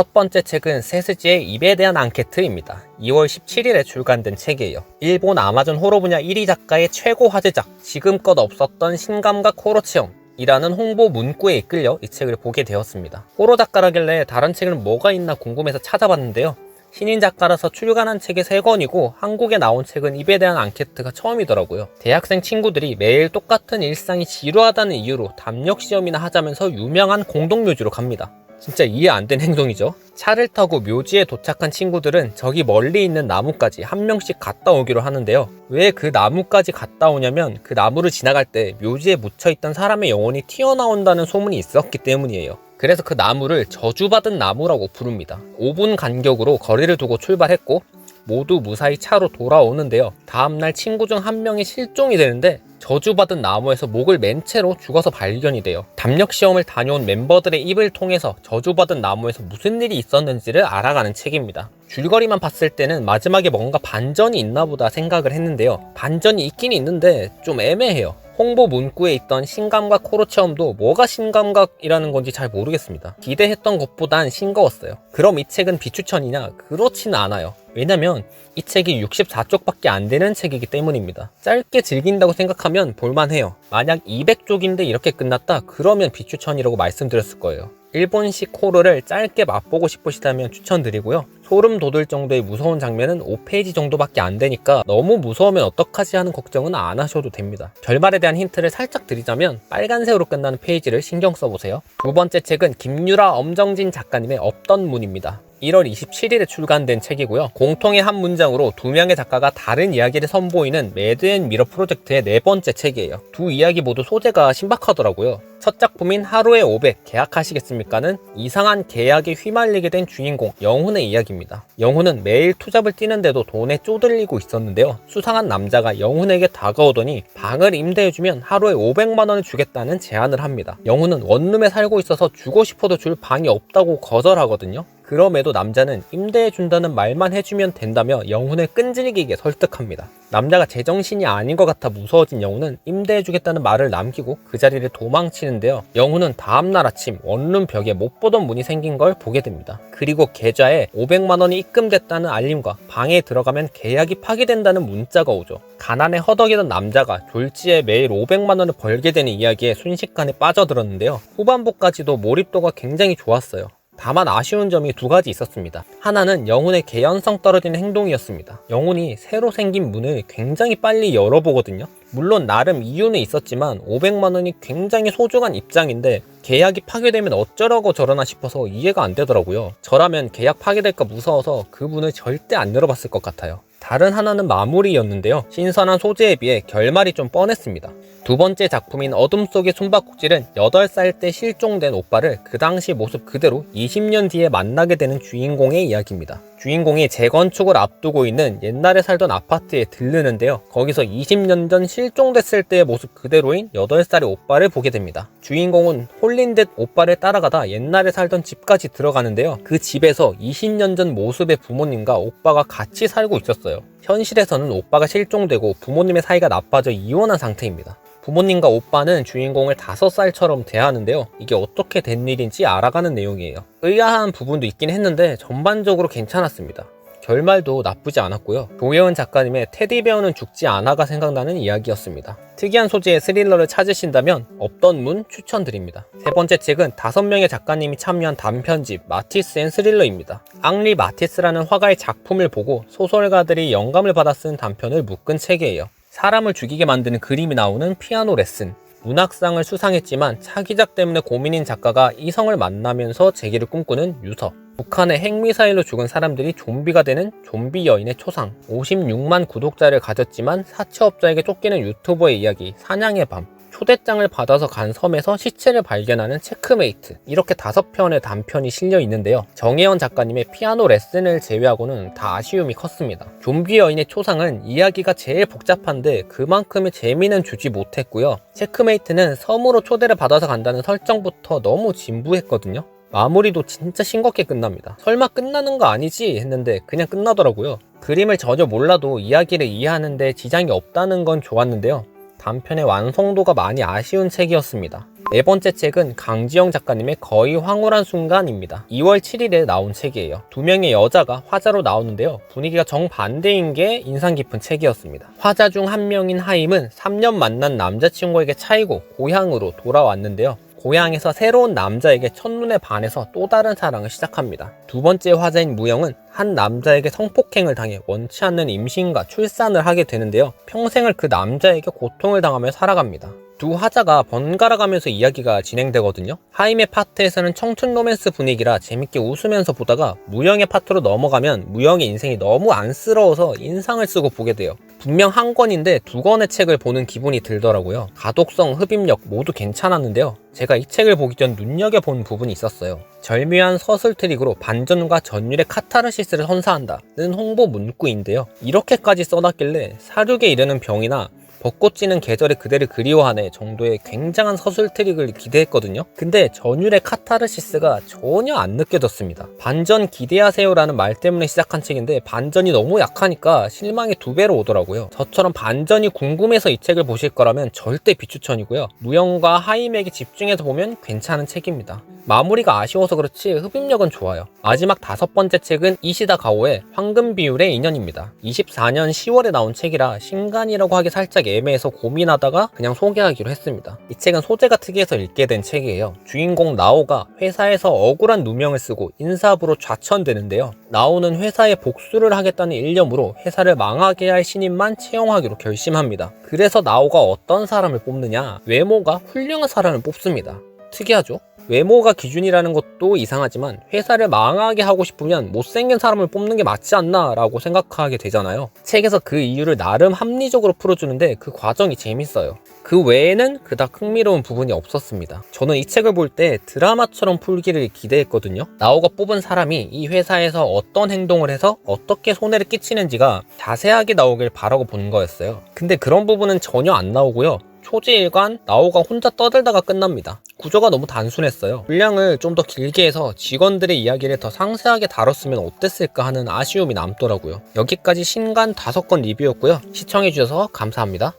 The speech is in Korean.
첫 번째 책은 세스지의 입에 대한 앙케트입니다. 2월 17일에 출간된 책이에요. 일본 아마존 호러 분야 1위 작가의 최고 화제작, 지금껏 없었던 신감각 호러 체험. 이라는 홍보 문구에 이끌려 이 책을 보게 되었습니다. 호러 작가라길래 다른 책은 뭐가 있나 궁금해서 찾아봤는데요. 신인 작가라서 출간한 책이 3권이고 한국에 나온 책은 입에 대한 앙케트가 처음이더라고요. 대학생 친구들이 매일 똑같은 일상이 지루하다는 이유로 담력 시험이나 하자면서 유명한 공동묘지로 갑니다. 진짜 이해 안 된 행동이죠. 차를 타고 묘지에 도착한 친구들은 저기 멀리 있는 나무까지 한 명씩 갔다 오기로 하는데요. 왜 그 나무까지 갔다 오냐면 그 나무를 지나갈 때 묘지에 묻혀있던 사람의 영혼이 튀어나온다는 소문이 있었기 때문이에요. 그래서 그 나무를 저주받은 나무라고 부릅니다. 5분 간격으로 거리를 두고 출발했고 모두 무사히 차로 돌아오는데요. 다음날 친구 중 한 명이 실종이 되는데 저주받은 나무에서 목을 맨 채로 죽어서 발견이 돼요. 담력 시험을 다녀온 멤버들의 입을 통해서 저주받은 나무에서 무슨 일이 있었는지를 알아가는 책입니다. 줄거리만 봤을 때는 마지막에 뭔가 반전이 있나 보다 생각을 했는데요. 반전이 있긴 있는데 좀 애매해요. 홍보 문구에 있던 신감각 코로 체험도 뭐가 신감각이라는 건지 잘 모르겠습니다. 기대했던 것보단 싱거웠어요. 그럼 이 책은 비추천이냐? 그렇지는 않아요. 왜냐면 이 책이 64쪽밖에 안 되는 책이기 때문입니다. 짧게 즐긴다고 생각하면 볼만해요. 만약 200쪽인데 이렇게 끝났다? 그러면 비추천이라고 말씀드렸을 거예요. 일본식 호러를 짧게 맛보고 싶으시다면 추천드리고요. 소름 돋을 정도의 무서운 장면은 5페이지 정도밖에 안 되니까 너무 무서우면 어떡하지 하는 걱정은 안 하셔도 됩니다. 결말에 대한 힌트를 살짝 드리자면 빨간색으로 끝나는 페이지를 신경 써보세요. 두 번째 책은 김유라 엄정진 작가님의 없던 문입니다. 1월 27일에 출간된 책이고요. 공통의 한 문장으로 두 명의 작가가 다른 이야기를 선보이는 매드앤미러 프로젝트의 네 번째 책이에요. 두 이야기 모두 소재가 신박하더라고요. 첫 작품인 하루에 500 계약하시겠습니까는 이상한 계약에 휘말리게 된 주인공 영훈의 이야기입니다. 영훈은 매일 투잡을 뛰는데도 돈에 쪼들리고 있었는데요. 수상한 남자가 영훈에게 다가오더니 방을 임대해주면 하루에 500만 원을 주겠다는 제안을 합니다. 영훈은 원룸에 살고 있어서 주고 싶어도 줄 방이 없다고 거절하거든요. 그럼에도 남자는 임대해준다는 말만 해주면 된다며 영훈을 끈질기게 설득합니다. 남자가 제정신이 아닌 것 같아 무서워진 영훈은 임대해주겠다는 말을 남기고 그 자리를 도망치는데요. 영훈은 다음날 아침 원룸 벽에 못 보던 문이 생긴 걸 보게 됩니다. 그리고 계좌에 500만 원이 입금됐다는 알림과 방에 들어가면 계약이 파기된다는 문자가 오죠. 가난에 허덕이던 남자가 졸지에 매일 500만 원을 벌게 되는 이야기에 순식간에 빠져들었는데요. 후반부까지도 몰입도가 굉장히 좋았어요. 다만 아쉬운 점이 두 가지 있었습니다. 하나는 영혼의 개연성 떨어지는 행동이었습니다. 영혼이 새로 생긴 문을 굉장히 빨리 열어보거든요. 물론 나름 이유는 있었지만 500만 원이 굉장히 소중한 입장인데 계약이 파괴되면 어쩌라고 저러나 싶어서 이해가 안 되더라고요. 저라면 계약 파괴될까 무서워서 그 문을 절대 안 열어봤을 것 같아요. 다른 하나는 마무리였는데요. 신선한 소재에 비해 결말이 좀 뻔했습니다. 두 번째 작품인 어둠 속의 숨바꼭질은 8살 때 실종된 오빠를 그 당시 모습 그대로 20년 뒤에 만나게 되는 주인공의 이야기입니다. 주인공이 재건축을 앞두고 있는 옛날에 살던 아파트에 들르는데요. 거기서 20년 전 실종됐을 때의 모습 그대로인 8살의 오빠를 보게 됩니다. 주인공은 홀린 듯 오빠를 따라가다 옛날에 살던 집까지 들어가는데요. 그 집에서 20년 전 모습의 부모님과 오빠가 같이 살고 있었어요. 현실에서는 오빠가 실종되고 부모님의 사이가 나빠져 이혼한 상태입니다. 부모님과 오빠는 주인공을 다섯 살처럼 대하는데요. 이게 어떻게 된 일인지 알아가는 내용이에요. 의아한 부분도 있긴 했는데 전반적으로 괜찮았습니다. 결말도 나쁘지 않았고요. 조혜원 작가님의 테디베어는 죽지 않아가 생각나는 이야기였습니다. 특이한 소재의 스릴러를 찾으신다면 없던 문 추천드립니다. 세 번째 책은 다섯 명의 작가님이 참여한 단편집 마티스 앤 스릴러입니다. 앙리 마티스라는 화가의 작품을 보고 소설가들이 영감을 받아 쓴 단편을 묶은 책이에요. 사람을 죽이게 만드는 그림이 나오는 피아노 레슨. 문학상을 수상했지만 차기작 때문에 고민인 작가가 이성을 만나면서 재기를 꿈꾸는 유서. 북한의 핵미사일로 죽은 사람들이 좀비가 되는 좀비 여인의 초상. 56만 구독자를 가졌지만 사채업자에게 쫓기는 유튜버의 이야기. 사냥의 밤. 초대장을 받아서 간 섬에서 시체를 발견하는 체크메이트. 이렇게 다섯 편의 단편이 실려 있는데요. 정혜원 작가님의 피아노 레슨을 제외하고는 다 아쉬움이 컸습니다. 좀비 여인의 초상은 이야기가 제일 복잡한데 그만큼의 재미는 주지 못했고요. 체크메이트는 섬으로 초대를 받아서 간다는 설정부터 너무 진부했거든요. 마무리도 진짜 싱겁게 끝납니다. 설마 끝나는 거 아니지? 했는데 그냥 끝나더라고요. 그림을 전혀 몰라도 이야기를 이해하는데 지장이 없다는 건 좋았는데요 단편의 완성도가 많이 아쉬운 책이었습니다. 네 번째 책은 강지영 작가님의 거의 황홀한 순간입니다. 2월 7일에 나온 책이에요. 두 명의 여자가 화자로 나오는데요. 분위기가 정반대인 게 인상 깊은 책이었습니다. 화자 중 한 명인 하임은 3년 만난 남자친구에게 차이고 고향으로 돌아왔는데요. 고향에서 새로운 남자에게 첫눈에 반해서 또 다른 사랑을 시작합니다. 두 번째 화자인 무영은 한 남자에게 성폭행을 당해 원치 않는 임신과 출산을 하게 되는데요. 평생을 그 남자에게 고통을 당하며 살아갑니다. 두 화자가 번갈아 가면서 이야기가 진행되거든요. 하임의 파트에서는 청춘 로맨스 분위기라 재밌게 웃으면서 보다가 무영의 파트로 넘어가면 무영의 인생이 너무 안쓰러워서 인상을 쓰고 보게 돼요. 분명 한 권인데 두 권의 책을 보는 기분이 들더라고요. 가독성, 흡입력 모두 괜찮았는데요. 제가 이 책을 보기 전 눈여겨본 부분이 있었어요. 절묘한 서술 트릭으로 반전과 전율의 카타르시스를 선사한다는 홍보 문구인데요. 이렇게까지 써놨길래 사륙에 이르는 병이나 벚꽃 지는 계절의 그대를 그리워하네 정도의 굉장한 서술 트릭을 기대했거든요. 근데 전율의 카타르시스가 전혀 안 느껴졌습니다. 반전 기대하세요라는 말 때문에 시작한 책인데 반전이 너무 약하니까 실망이 두 배로 오더라고요. 저처럼 반전이 궁금해서 이 책을 보실 거라면 절대 비추천이고요. 무영과 하임에게 집중해서 보면 괜찮은 책입니다. 마무리가 아쉬워서 그렇지 흡입력은 좋아요. 마지막 다섯 번째 책은 이시다 가오의 황금 비율의 인연입니다. 24년 10월에 나온 책이라 신간이라고 하기 살짝 애매해서 고민하다가 그냥 소개하기로 했습니다. 이 책은 소재가 특이해서 읽게 된 책이에요. 주인공 나오가 회사에서 억울한 누명을 쓰고 인사부로 좌천되는데요. 나오는 회사에 복수를 하겠다는 일념으로 회사를 망하게 할 신임만 채용하기로 결심합니다. 그래서 나오가 어떤 사람을 뽑느냐? 외모가 훌륭한 사람을 뽑습니다. 특이하죠? 외모가 기준이라는 것도 이상하지만 회사를 망하게 하고 싶으면 못생긴 사람을 뽑는 게 맞지 않나 라고 생각하게 되잖아요. 책에서 그 이유를 나름 합리적으로 풀어주는데 그 과정이 재밌어요. 그 외에는 그닥 흥미로운 부분이 없었습니다. 저는 이 책을 볼 때 드라마처럼 풀기를 기대했거든요. 나오가 뽑은 사람이 이 회사에서 어떤 행동을 해서 어떻게 손해를 끼치는지가 자세하게 나오길 바라고 본 거였어요. 근데 그런 부분은 전혀 안 나오고요. 초지일관 나오가 혼자 떠들다가 끝납니다. 구조가 너무 단순했어요. 분량을 좀 더 길게 해서 직원들의 이야기를 더 상세하게 다뤘으면 어땠을까 하는 아쉬움이 남더라고요. 여기까지 신간 5건 리뷰였고요. 시청해주셔서 감사합니다.